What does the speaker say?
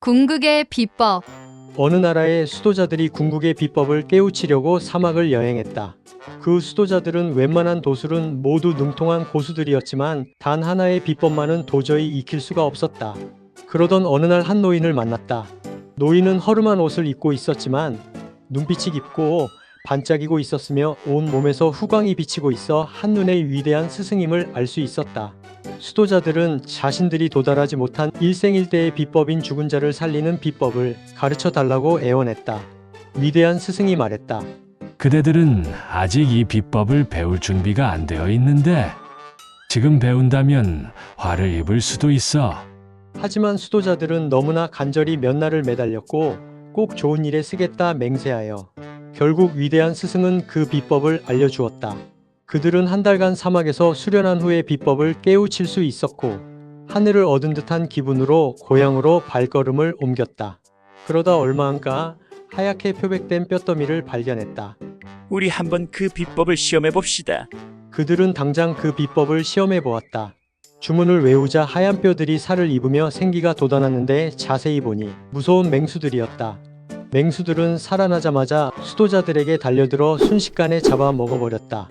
궁극의 비법. 어느 나라의 수도자들이 궁극의 비법을 깨우치려고 사막을 여행했다. 그 수도자들은 웬만한 도술은 모두 능통한 고수들이었지만 단 하나의 비법만은 도저히 익힐 수가 없었다. 그러던 어느 날 한 노인을 만났다. 노인은 허름한 옷을 입고 있었지만 눈빛이 깊고 반짝이고 있었으며 온 몸에서 후광이 비치고 있어 한눈에 위대한 스승임을 알 수 있었다. 수도자들은 자신들이 도달하지 못한 일생일대의 비법인 죽은 자를 살리는 비법을 가르쳐 달라고 애원했다. 위대한 스승이 말했다. 그대들은 아직 이 비법을 배울 준비가 안 되어 있는데 지금 배운다면 화를 입을 수도 있어. 하지만 수도자들은 너무나 간절히 몇 날을 매달렸고 꼭 좋은 일에 쓰겠다 맹세하여 결국 위대한 스승은 그 비법을 알려주었다. 그들은 한 달간 사막에서 수련한 후에 비법을 깨우칠 수 있었고 하늘을 얻은 듯한 기분으로 고향으로 발걸음을 옮겼다. 그러다 얼마 안가 하얗게 표백된 뼈더미를 발견했다. 우리 한번 그 비법을 시험해 봅시다. 그들은 당장 그 비법을 시험해 보았다. 주문을 외우자 하얀 뼈들이 살을 입으며 생기가 돋아났는데 자세히 보니 무서운 맹수들이었다. 맹수들은 살아나자마자 수도자들에게 달려들어 순식간에 잡아 먹어버렸다.